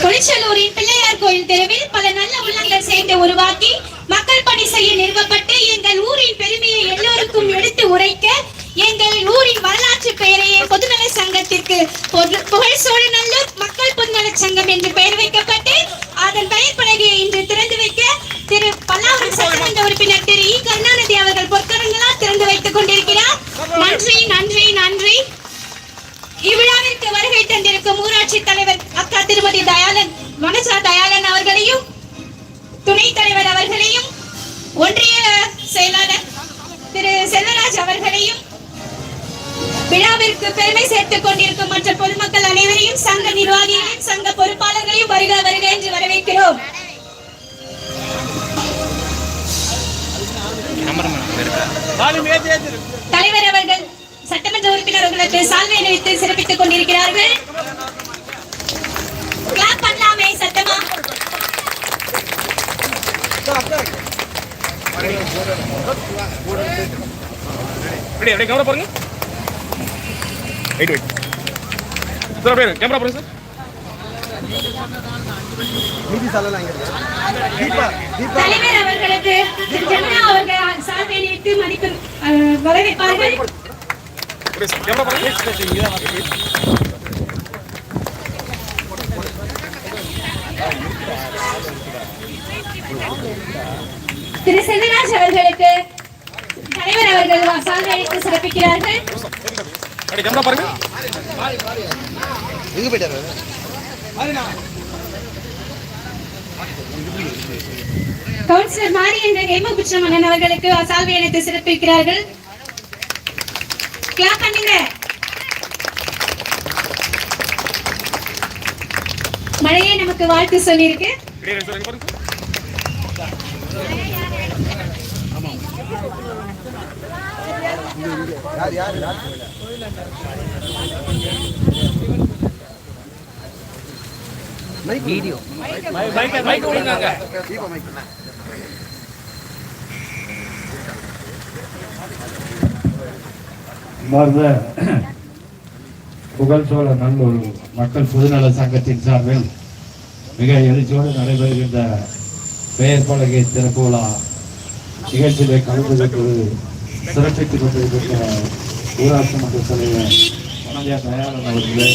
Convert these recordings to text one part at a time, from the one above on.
குளிச்சலூரின் பிள்ளையார் கோயில் தெருவில் பல நல்ல உள்ளங்கள் சேர்ந்து உருவாக்கி மக்கள் பணி செய்ய நிறுவப்பட்டு எங்கள் ஊரின் பெருமையை எல்லோருக்கும் எடுத்து உரைக்க எங்கள் ஊரின் வரலாற்று பெயரையே பொதுநல சங்கத்திற்கு புகழ் சோழநல்லூர் மக்கள் பொதுநல சங்கம் என்று பெயர் வைக்கப்பட்டு அதன் பெயர் பலகையை இன்று திறந்து வைக்க திரு பல்லாவரம் சட்டமன்ற உறுப்பினர் திரு இ. கருணாநிதி அவர்கள் பொற்கரங்களா திறந்து வைத்துக் கொண்டிருக்கிறார். நன்றி நன்றி நன்றி இவ்விழாவிற்கு வருகை தந்திருக்கும் ஊராட்சி தலைவர் அக்கா திருமதி தயாளன் மனசா தயாளன் அவர்களையும் துணைத் தலைவர் அவர்களையும் ஒன்றிய செயலாளர் திரு செல்வராஜ் அவர்களையும் விழாவிற்கு பெருமை சேர்த்துக் கொண்டிருக்கும் மற்ற பொதுமக்கள் அனைவரையும் சங்க நிர்வாகிகளையும் சங்க பொறுப்பாளர்களையும் வருக வருக என்று வரவேற்கிறோம். தலைவர் அவர்கள் சட்டமன்ற உறுப்பினர் அவர்களுக்கு சால்வை அணிவித்து சிறப்பித்துக் கொண்டிருக்கிறார்கள். கிளாப் பண்ணலாமே சத்தமா? அப்படியே அப்படியே கேமரா பாருங்க. வெயிட் வெயிட் சார் அப்படியே கேமரா பாருங்க சார். தீபா தீபா தலைவர் அவர்களுக்கு ஜமுனா அவர்கள் மதிப்பு வரவேற்பார்கள் அப்படியே சார் கேமரா பாருங்க திரு செல்வராஜ் அவர்களுக்கு தலைவர் அவர்கள் சால்வை அளித்து சிறப்பிக்கிறார்கள். கவுன்சிலர் மாரியன் ஹேமபுட்சமன் அவர்களுக்கு சால்வை அளித்து சிறப்பிக்கிறார்கள். கிளாப் பண்ணுங்க. மழையே நமக்கு வாழ்த்து சொல்லியிருக்கு. Mike video mike mike Deepa mike அன்பார்ந்த புகழ் சோழ நல்லூர் மக்கள் பொதுநல சங்கத்தின் சார்பில் மிக எழுச்சியோடு நடைபெறுகின்ற பெயர் பலகை திறப்பு விழா நிகழ்ச்சியிலே கலந்து கொண்டு சிறப்பித்துக் கொண்டிருக்கின்ற ஊராட்சி மன்ற தலைவர் தயாரன் அவர்களே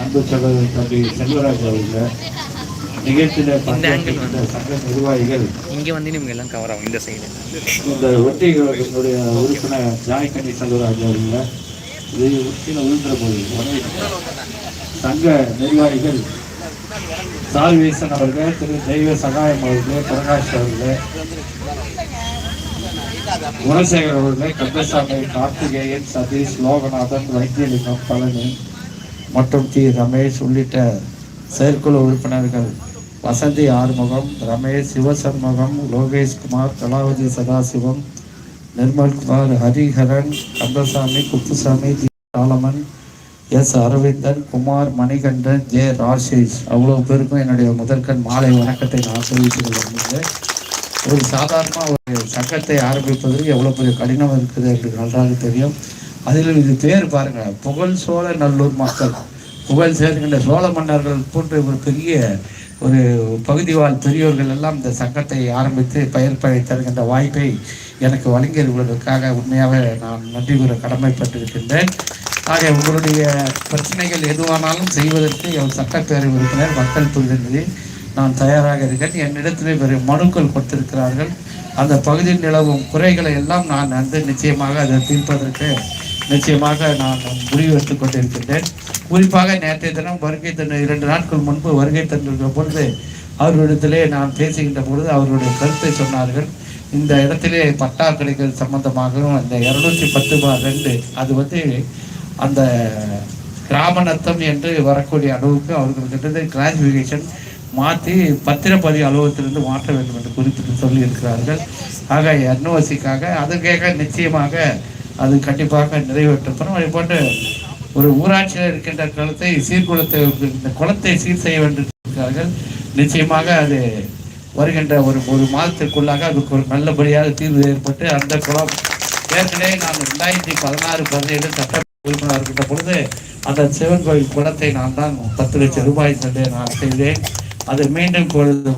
அன்பு சகோதரர் தம்பி செல்வராஜ் அவர்களே நிகழ்ச்சியிலே பங்கேற்கின்ற சங்க நிர்வாகிகள் இங்கே வந்து நிமிங்க எல்லாம் கவர் ஆகும் இந்த சைடு இந்த ஒட்டிகளுடைய உறுப்பினர் ஜாய்கனி செல்வராஜ் அவர்கள இது உச்சியில் விழுந்துற போது சங்க நிர்வாகிகள் சால்வேசன் அவர்கள் திரு தெய்வ சகாயம் அவர்கள் பிரகாஷ் அவர்கள் குணசேகர் அவர்கள் கந்தசாமி கார்த்திகேயன் சதீஷ் லோகநாதன் வைத்தியலிங்கம் பழனி மற்றும் டி. ரமேஷ் உள்ளிட்ட செயற்குழு உறுப்பினர்கள் Vasanthi Arumugam Ramesh Sivashanmugam Lokeshkumar Kalavathi Sadasivam Nirmalkumar Hariharan Kandasamy Kuppusamy G. Solomon S. Aravindan Kumar Manikandan J. Rashesh அவ்வளோ பேருக்கும் என்னுடைய முதற்கண் மாலை வணக்கத்தை நான் தெரிவித்துக் கொள்ள ஒரு சாதாரணமாக ஒரு சங்கத்தை ஆரம்பிப்பதற்கு எவ்வளோ பெரிய கடினம் இருக்குது என்று நன்றாக தெரியும். அதில் இது பேர் பாருங்கள் புகழ் சோழ நல்லூர் மக்கள். புகழ் சேர்க்கின்ற சோழ மன்னர்கள் போன்ற ஒரு பெரிய ஒரு பகுதி வாழ் பெரியோர்கள் எல்லாம் இந்த சங்கத்தை ஆரம்பித்து பெயர் பழை தருகின்ற வாய்ப்பை எனக்கு வழங்கியிருப்பதற்காக உண்மையாக நான் நன்றி கூற கடமைப்பட்டிருக்கின்றேன். ஆக உங்களுடைய பிரச்சனைகள் எதுவானாலும் செய்வதற்கு என் சட்டப்பேரவை உறுப்பினர் மக்கள் பிரதிநிதி நான் தயாராக இருக்கேன். என்னிடத்திலே வேறு மனுக்கள் கொடுத்திருக்கிறார்கள். அந்த பகுதியில் நிலவும் குறைகளை எல்லாம் நான் வந்து நிச்சயமாக அதை தீர்ப்பதற்கு நிச்சயமாக நான் முடிவு எடுத்துக் கொண்டிருக்கின்றேன். குறிப்பாக நேற்றைய தினம் வருகை தந்த இரண்டு நாட்கள் முன்பு வருகை தந்திருக்கிற பொழுது அவர்களிடத்திலே நான் பேசுகின்ற பொழுது அவர்களுடைய கருத்தை சொன்னார்கள். இந்த இடத்திலே பட்டா கிடைக்கிறது சம்பந்தமாகவும் அந்த இருநூற்றி பத்து ரெண்டு அது வந்து அந்த கிராம நத்தம் என்று வரக்கூடிய அளவுக்கு அவர்கள் கிட்டத்தட்ட கிளாசிஃபிகேஷன் மாற்றி பத்திரப்பதிவு அலுவலகத்திலிருந்து மாற்ற வேண்டும் என்று குறிப்பிட்டு சொல்லியிருக்கிறார்கள். ஆக என்ஓசிக்காக அதற்காக நிச்சயமாக அது கண்டிப்பாக நிறைவேற்றப்படும். அதே போன்று ஒரு ஊராட்சியில் இருக்கின்ற குளத்தை சீர்குளத்தை இந்த குளத்தை சீர் செய்ய வேண்டும் இருக்கிறார்கள் நிச்சயமாக அது வருகின்ற ஒரு ஒரு மாதத்திற்குள்ளாக அதுக்கு ஒரு நல்லபடியாக தீர்வு ஏற்பட்டு அந்த குளம் ஏற்கனவே நான் ரெண்டாயிரத்தி பதினாறு பதினேழு சட்ட உறுப்பினர் இருக்கின்ற பொழுது அந்த சிவன் கோயில் குளத்தை நான் தான் பத்து லட்சம் ரூபாய் தந்து நான் செய்தேன். அதை மீண்டும் இப்பொழுது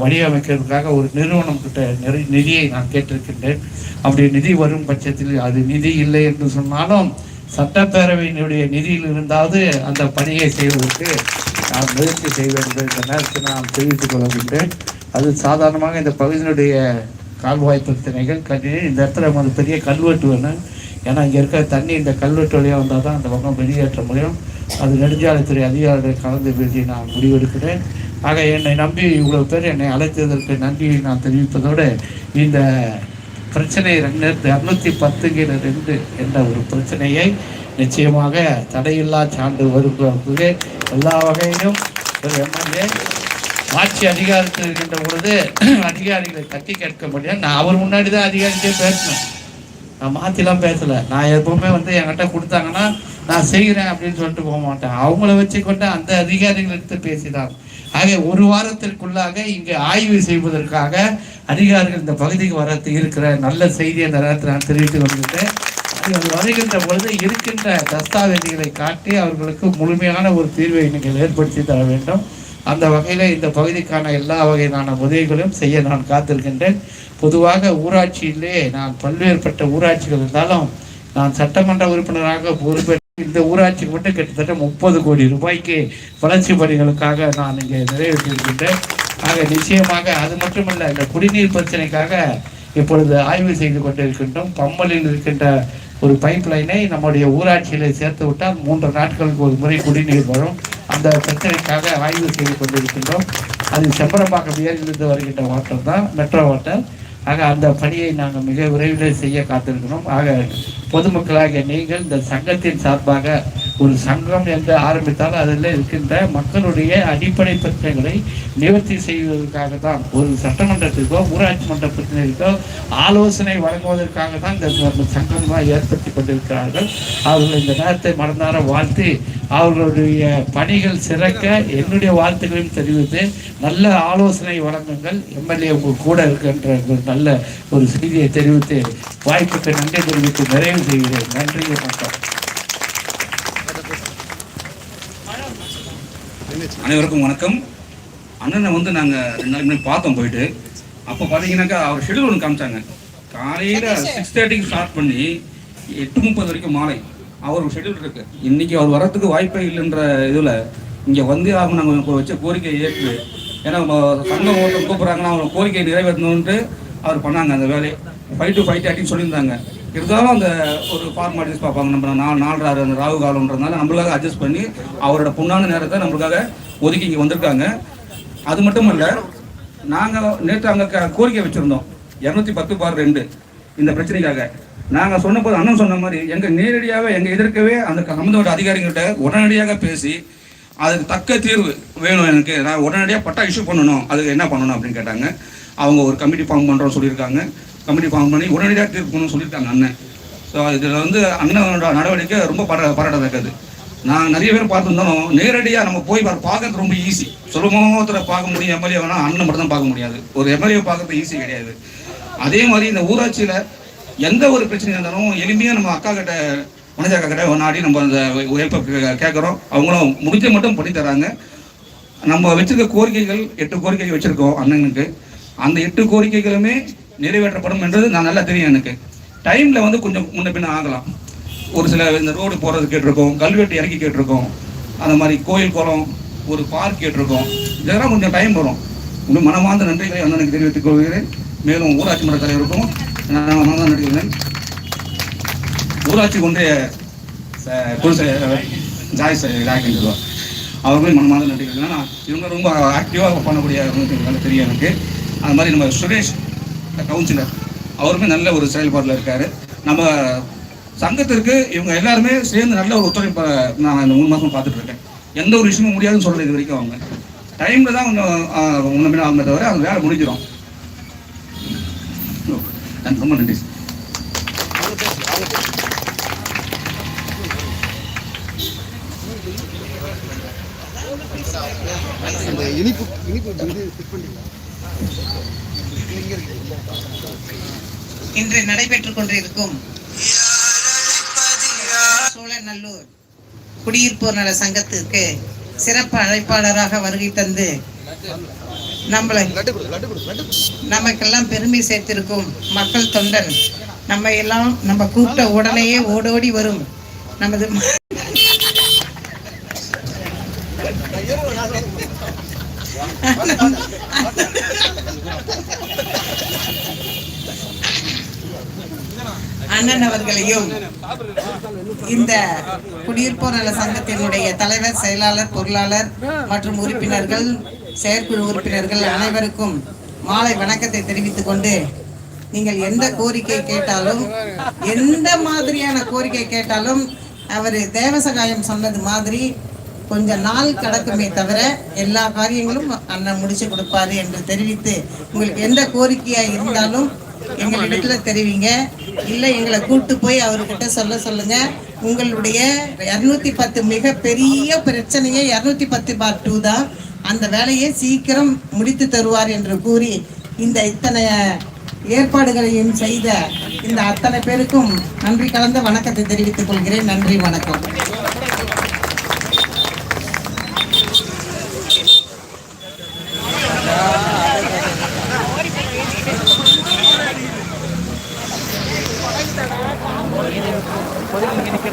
ஒரு நிறுவனம் கிட்ட நிறை நிதியை நான் கேட்டிருக்கின்றேன். அப்படி நிதி வரும் பட்சத்தில் அது நிதி இல்லை என்று சொன்னாலும் சட்டப்பேரவையினுடைய நிதியில் இருந்தாவது அந்த பணியை செய்வதற்கு நான் முயற்சி செய்வேன் என்ற இந்த நேரத்தில் நான் தெரிவித்துக் கொள்கின்றேன். அது சாதாரணமாக இந்த பகுதியினுடைய கால்வாய் பிரச்சனைகள் கண்ணி இந்த இடத்துல ஒரு பெரிய கல்வெட்டு வேணும். ஏன்னா இங்கே இருக்கிற தண்ணி இந்த கல்வெட்டு வழியாக வந்தால் தான் அந்த பக்கம் வெளியேற்ற முடியும். அது நெடுஞ்சாலைத்துறை அதிகாரிகள் கலந்து பேசி நான் முடிவெடுக்கிறேன். ஆக என்னை நம்பி இவ்வளவு பேர் என்னை அழைத்ததற்கு நன்றியை நான் தெரிவிப்பதோடு இந்த பிரச்சனை ரெண்டாயிரத்தி இரநூத்தி பத்துங்கிற ரெண்டு என்ற ஒரு பிரச்சனையை நிச்சயமாக தடையில்லா சான்று வருவதற்கு எல்லா வகையிலும் ஒரு எம்எல்ஏ ஆட்சி அதிகாரத்தில் இருக்கின்ற பொழுது அதிகாரிகளை தட்டி கேட்க முடியாது. நான் அவர் முன்னாடி தான் அதிகாரிகிட்டே பேசினேன். நான் மாற்றிலாம் பேசலை. நான் எப்பவுமே வந்து என்கிட்ட கொடுத்தாங்கன்னா நான் செய்கிறேன் அப்படின்னு சொல்லிட்டு போக மாட்டேன். அவங்கள வச்சு கொண்டு அந்த அதிகாரிகள் எடுத்து பேசிதான். ஆக ஒரு வாரத்திற்குள்ளாக இங்கே ஆய்வு செய்வதற்காக அதிகாரிகள் இந்த பகுதிக்கு வர இருக்கிற நல்ல செய்தி அந்த நேரத்தில் நான் தெரிவித்து வருகின்றேன் அது வருகின்ற பொழுது இருக்கின்ற தஸ்தாவேஜுகளை காட்டி அவர்களுக்கு முழுமையான ஒரு தீர்வை நீங்கள் ஏற்படுத்தி தர வேண்டும். அந்த வகையில் இந்த பகுதிக்கான எல்லா வகையிலான உதவிகளையும் செய்ய நான் காத்திருக்கின்றேன். பொதுவாக ஊராட்சியிலே நான் பல்வேறுபட்ட ஊராட்சிகள் இருந்தாலும் நான் சட்டமன்ற உறுப்பினராக பொறுப்பேற்று இந்த ஊராட்சிக்கு மட்டும் கிட்டத்தட்ட முப்பது கோடி ரூபாய்க்கு வளர்ச்சி பணிகளுக்காக நான் இங்கே நிறைவேற்றியிருக்கின்றேன். ஆக நிச்சயமாக அது மட்டுமல்ல இந்த குடிநீர் பிரச்சனைக்காக இப்பொழுது ஆய்வு செய்து கொண்டிருக்கின்றோம். பம்மலில் இருக்கின்ற ஒரு பைப் லைனை நம்முடைய ஊராட்சியில் சேர்த்து விட்டால் மூன்று நாட்களுக்கு ஒரு முறை குடிநீர் வரும். அந்த பிரச்சனைக்காக ஆய்வு செய்து கொண்டிருக்கின்றோம். அது செம்பரம்பாக்கம் ஏரியிலிருந்து வருகின்ற வாட்டர் தான் மெட்ரோ வாட்டர். ஆக அந்த பணியை நாங்கள் மிக விரைவில் செய்ய காத்திருக்கிறோம். ஆக பொதுமக்களாகிய நீங்கள் இந்த சங்கத்தின் சார்பாக ஒரு சங்கம் என்று ஆரம்பித்தால் அதில் இருக்கின்ற மக்களுடைய அடிப்படை பிரச்சனைகளை நிவர்த்தி செய்வதற்காக தான் ஒரு சட்டமன்றத்திற்கோ ஊராட்சி மன்ற பிரச்சனைக்கோ ஆலோசனை வழங்குவதற்காக தான் இந்த சங்கமாக ஏற்படுத்தி கொண்டிருக்கிறார்கள். அவர்கள் இந்த நேரத்தை மறந்தார வாழ்த்தி அவர்களுடைய பணிகள் சிறக்க என்னுடைய வாழ்த்துக்களையும் தெரிவித்து நல்ல ஆலோசனை வழங்குங்கள். எம்எல்ஏ உங்கள் கூட இருக்கின்ற ஒரு நல்ல ஒரு செய்தியை தெரிவித்து வாய்ப்புக்கு நன்றி தெரிவித்து நிறைவு செய்கிறேன். நன்றி வணக்கம். அனைவருக்கும் வணக்கம். அண்ணனை வந்து நாங்கள் ரெண்டு நாளைக்கு முன்னாடி பார்த்தோம் போயிட்டு. அப்போ பார்த்தீங்கன்னாக்கா அவர் ஷெடியூல் ஒன்று காமிச்சாங்க. காலையில் சிக்ஸ் தேர்ட்டிக்கு ஸ்டார்ட் பண்ணி எட்டு முப்பது வரைக்கும் மாலை. அவர் ஷெடியூல் இருக்கு. இன்னைக்கு அவர் வரத்துக்கு வாய்ப்பே இல்லைன்ற இதில் இங்கே வந்து ஆகும் நாங்கள் வச்ச கோரிக்கையை ஏற்று ஏன்னா நம்ம சங்கம் ஒருத்தர் கூப்பிட்றாங்கன்னா அவங்க கோரிக்கையை நிறைவேற்றணுன்ட்டு அவர் பண்ணாங்க அந்த வேலையை. ஃபைவ் டு ஃபைவ் தேர்ட்டின்னு சொல்லியிருந்தாங்க. இருந்தாலும் அந்த ஒரு ஃபார்மாலிட்டிஸ் பார்ப்பாங்க. நம்ம நாலு நாலரை அந்த ராகு காலம்ன்றதுனால நம்மளுக்காக அட்ஜஸ்ட் பண்ணி அவரோட பொண்ணான நேரத்தை நம்மளுக்காக ஒதுக்கி இங்கே வந்திருக்காங்க. அது மட்டும் இல்லை நாங்கள் நேற்று அங்கே க- கோரிக்கை வச்சுருந்தோம். இரநூத்தி பத்து பார் ரெண்டு இந்த பிரச்சனைக்காக. நாங்கள் சொன்னபோது அண்ணன் சொன்ன மாதிரி எங்கள் நேரடியாக எங்கள் எதிர்க்கவே அந்த சம்மந்தப்பட்ட அதிகாரிகிட்ட உடனடியாக பேசி அதுக்கு தக்க தீர்வு வேணும் எனக்கு. நான் உடனடியாக பட்டா இஷ்யூ பண்ணணும். அதுக்கு என்ன பண்ணணும் அப்படின்னு கேட்டாங்க. அவங்க ஒரு கமிட்டி ஃபார்ம் பண்ணுறோம்னு சொல்லியிருக்காங்க. கமிட்டி ஃபார்ம் பண்ணி உடனடியாக தீர்ப்பு பண்ணணும்னு சொல்லியிருக்காங்க அண்ணன். ஸோ இதில் வந்து அண்ணனோட நடவடிக்கை ரொம்ப பாரா பாராட்டத்தக்கது நான் நிறைய பேர் பார்த்துருந்தாலும் நேரடியாக நம்ம போய் பார்க்கறது ரொம்ப ஈஸி சுலபமாக பார்க்க முடியும். எம்எல்ஏ வேணால் அண்ணன் மட்டும் தான் பார்க்க முடியாது. ஒரு எம்எல்ஏ பார்க்கறது ஈஸி கிடையாது. அதே மாதிரி இந்த ஊராட்சியில் எந்த ஒரு பிரச்சனை இருந்தாலும் எளிமையாக நம்ம அக்கா கிட்ட மனித அக்கா கிட்ட நாடி நம்ம அந்த உழைப்பை கேட்குறோம் அவங்களும் முடிஞ்ச மட்டும் பண்ணி தராங்க. நம்ம வச்சிருக்க கோரிக்கைகள் எட்டு கோரிக்கைகள் வச்சிருக்கோம் அண்ணனுக்கு. அந்த எட்டு கோரிக்கைகளுமே நிறைவேற்றப்படும் என்றது நான் நல்லா தெரியும் எனக்கு. டைம்ல வந்து கொஞ்சம் முன்ன பின்ன ஆகலாம். ஒரு சில இந்த ரோடு போறது கேட்டிருக்கோம் கல்வெட்டு இறக்கி கேட்டிருக்கோம் அந்த மாதிரி கோயில் குளம் ஒரு பார்க் கேட்டிருக்கோம். இதெல்லாம் கொஞ்சம் டைம் வரும். இன்னும் மனமார்ந்த நன்றிகளை அண்ணனுக்கு தெரிவித்துக் கொள்கிறேன். மேலும் ஊராட்சி மன்ற தலைவருக்கும் நான் மனமார்ந்த ஊராட்சி ஒன்றிய ச- ஜாய் ராக்கின்னு சொல்லுவார் அவர்களும் மனமார்ந்த நன்றிகள் ஏன்னா இவங்க ரொம்ப ஆக்டிவாக பண்ணக்கூடிய தெரியும் எனக்கு. அது மாதிரி நம்ம சுரேஷ் கவுன்சிலர் அவருமே நல்ல ஒரு செயல்பாட்டில் இருக்காரு. நம்ம சங்கத்திற்கு இவங்க எல்லாருமே சேர்ந்து நல்ல ஒரு ஒத்துழைப்பை நான் இந்த மூணு மாதம் பார்த்துட்டு இருக்கேன். எந்த ஒரு விஷயமும் முடியாதுன்னு சொல்கிறது இது வரைக்கும் அவங்க. டைமில் தான் கொஞ்சம் ஒன்றுமே அவங்க தவிர அவங்க வேலை முடிஞ்சிடும் நன்றி, ரொம்ப நன்றி. இனிப்பு இனிப்பு இது இன்று நடைபெற்றுக் கொண்டிருக்கும் சோழநல்லூர் குடியிருப்போர் நல சங்கத்திற்கு சிறப்பு அழைப்பாளராக வருகை தந்து நம்மளை நமக்கெல்லாம் பெருமை சேர்த்திருக்கும் மக்கள் தொண்டன் நம்ம எல்லாம் நம்ம கூப்பிட்ட உடனேயே ஓடோடி வரும். நமது அண்ணன் அவர்களையும் இந்த குடியிருப்போர் நல சங்கத்தினுடைய தலைவர் செயலாளர் பொருளாளர் மற்றும் உறுப்பினர்கள் செயற்குழு உறுப்பினர்கள் அனைவருக்கும் மாலை வணக்கத்தை தெரிவித்துக் கொண்டு நீங்கள் எந்த கோரிக்கை கேட்டாலும் எந்த மாதிரியான கோரிக்கை கேட்டாலும் அவர் தேவசகாயம் சொன்னது மாதிரி கொஞ்ச நாள் கடக்குமே தவிர எல்லா காரியங்களும் அண்ணன் முடிச்சு கொடுப்பாரு என்று தெரிவித்து உங்களுக்கு எந்த கோரிக்கையா இருந்தாலும் எங்களிடத்துல தெரிவிங்க. இல்ல எங்களை கூட்டு போய் அவர்கிட்ட சொல்ல சொல்லுங்க. உங்களுடைய இருநூத்தி பத்து மிக பெரிய பிரச்சனையே இருநூத்தி பத்து பார்ட் டூ தான். அந்த வேலையை சீக்கிரம் முடித்து தருவார் என்று கூறி இந்த இத்தனை ஏற்பாடுகளையும் செய்த இந்த அத்தனை பேருக்கும் நன்றி கலந்த வணக்கத்தை தெரிவித்துக் கொள்கிறேன். நன்றி வணக்கம்.